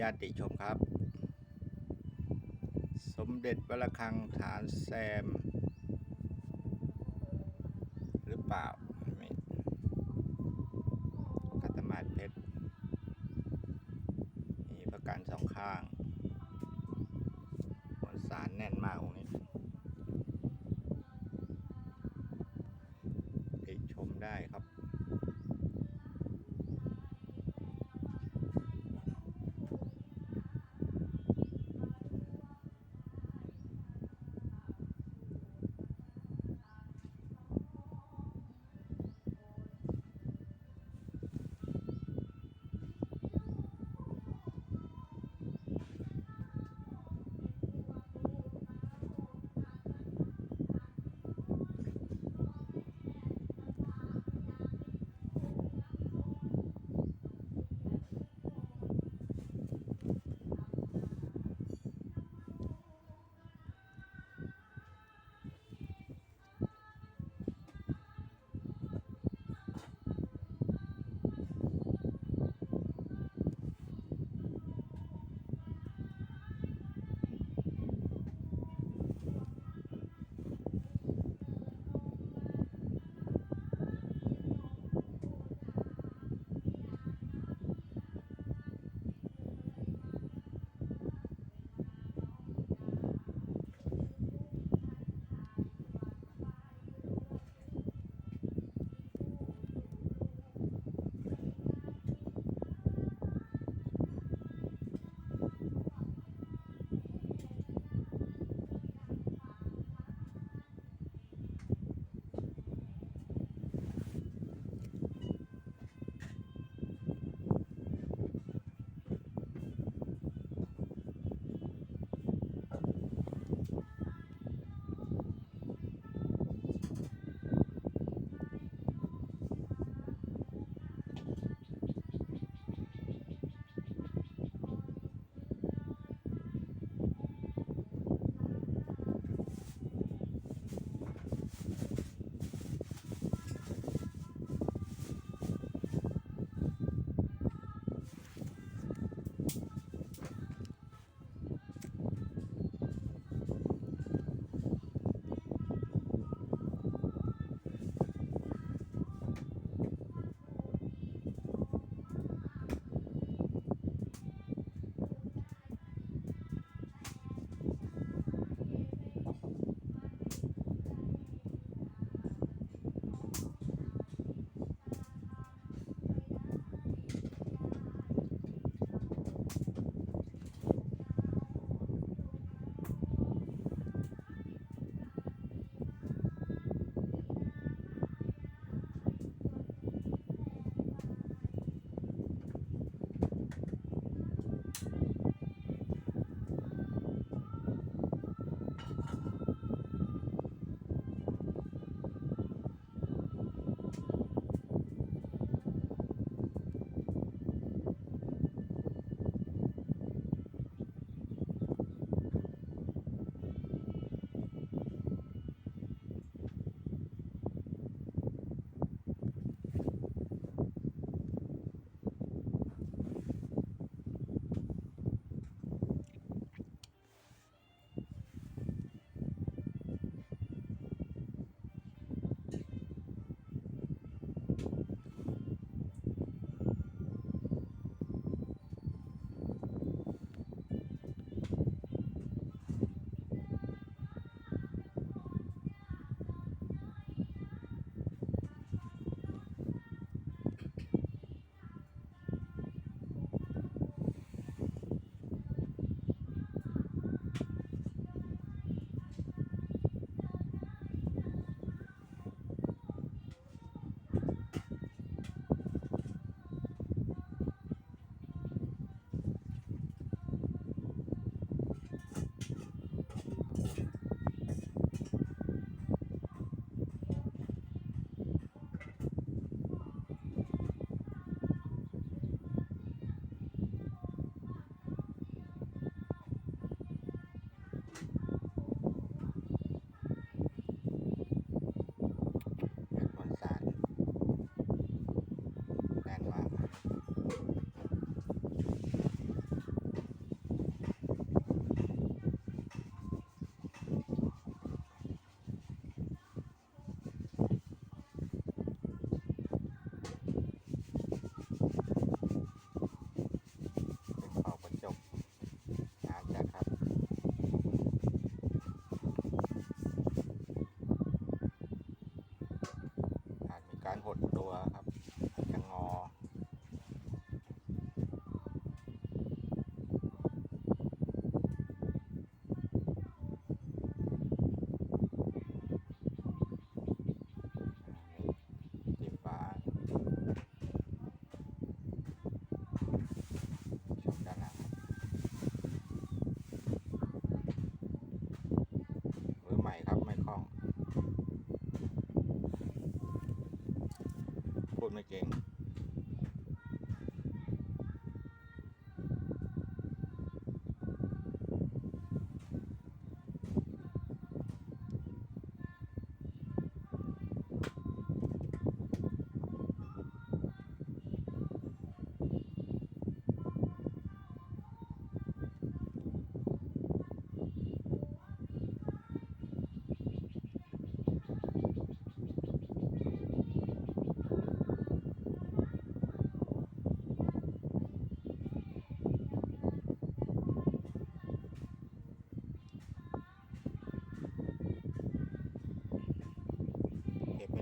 ญาตติชมครับ สมเด็จวรคังฐานแซม หรือเปล่า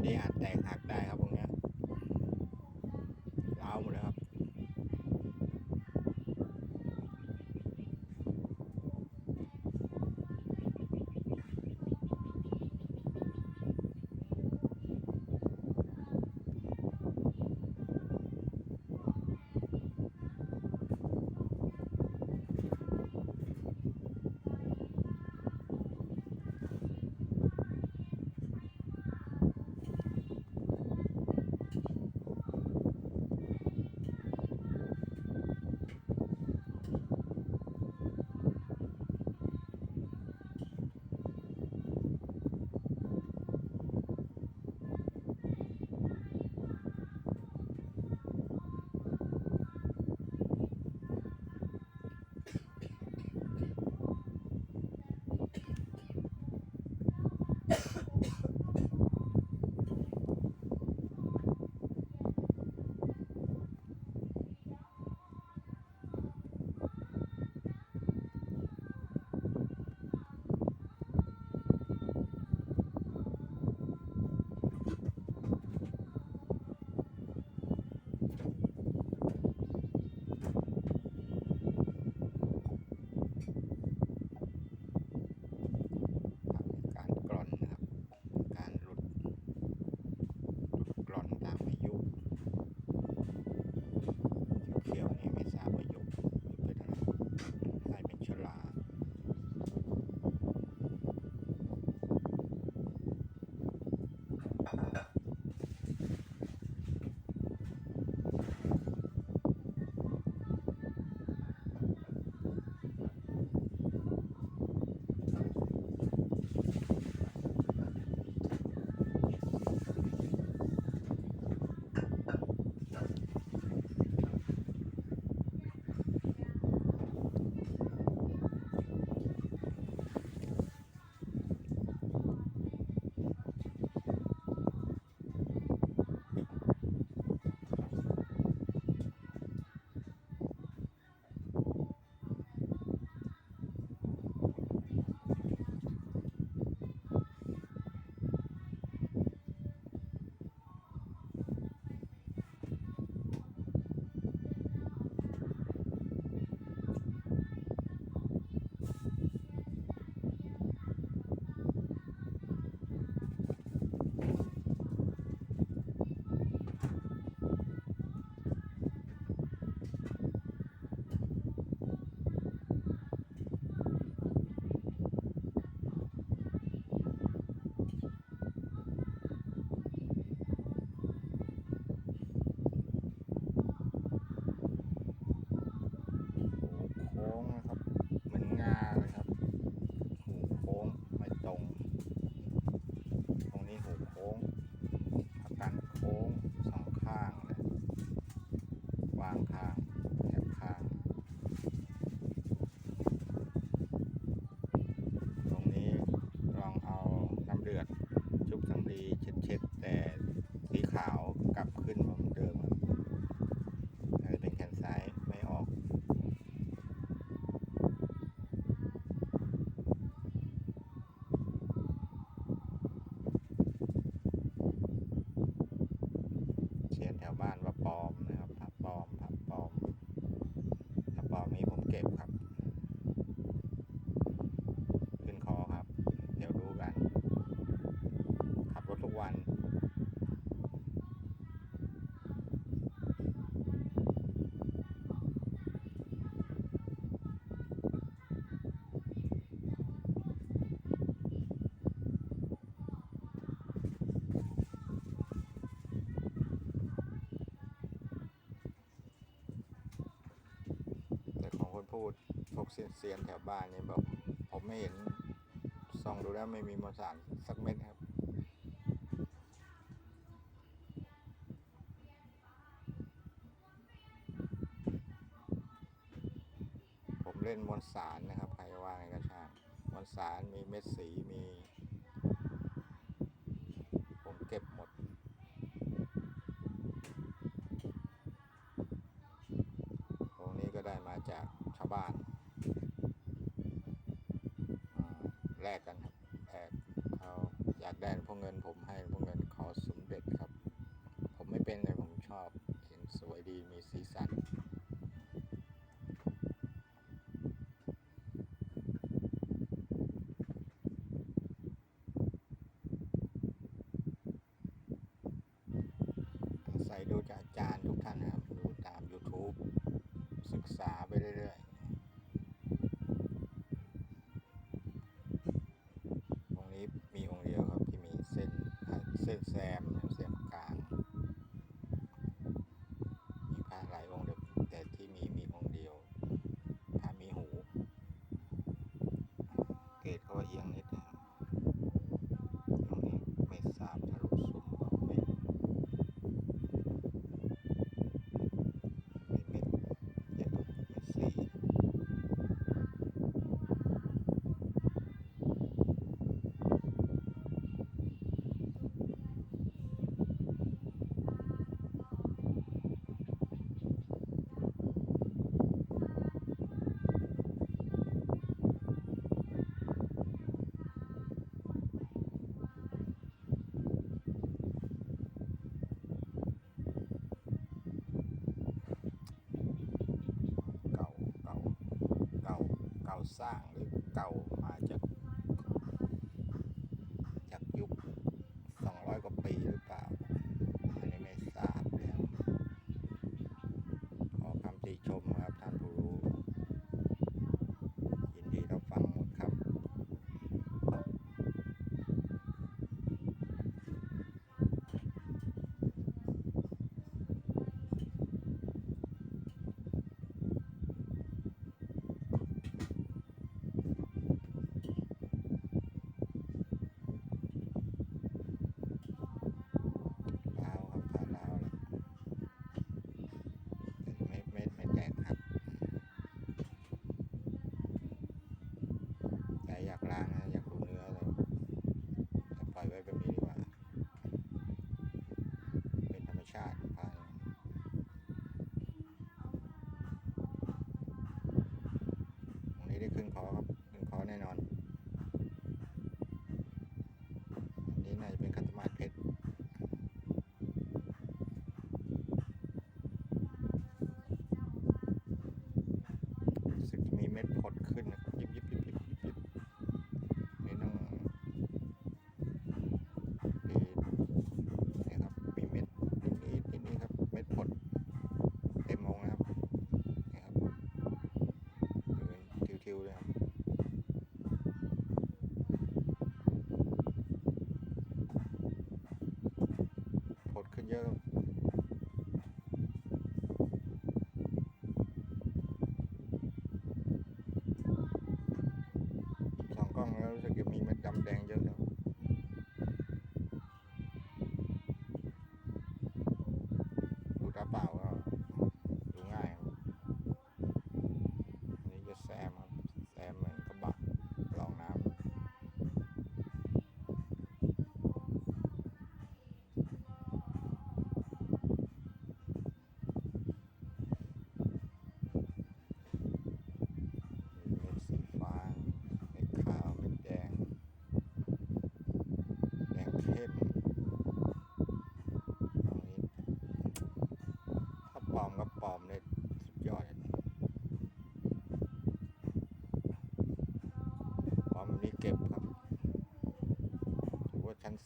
เลอาจแตกหัก la mano. กเสียนแถวบ้านเนี่ยแบบผมไม่เห็นส่องดูแล้วไม่มีมวลสารสักเม็ดครับ ผมเล่นมวลสารนะครับใครว่าไงก็ช่างมวลสารมีเม็ดสีมี ผมเก็บหมดตรงนี้ก็ได้มาจากชาวบ้าน แต่พ่อเงินผมให้พ่อเงินขอสมเด็จครับ ผมไม่เป็นแต่ผมชอบเห็นสวยดีมีสีสัน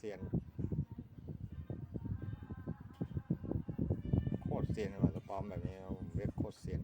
เซียนโคตรเซียนว่ะสปอมแบบนี้เว็บโคตรเซียน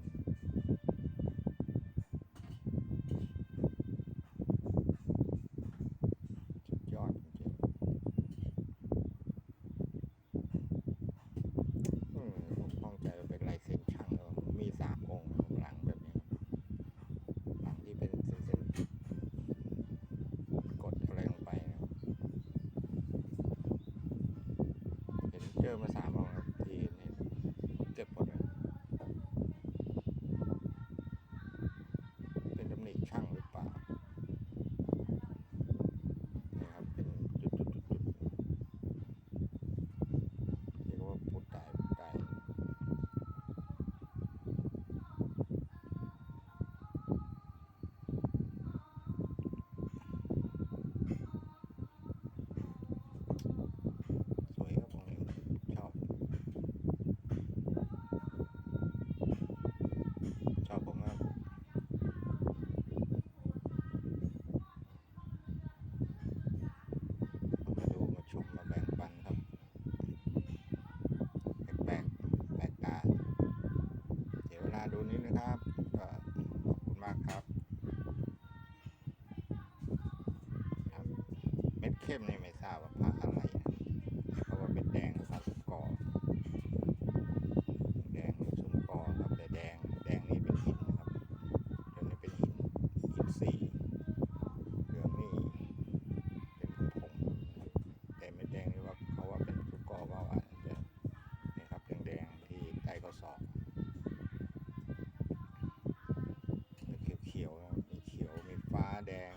ดูนี้นะครับ แดง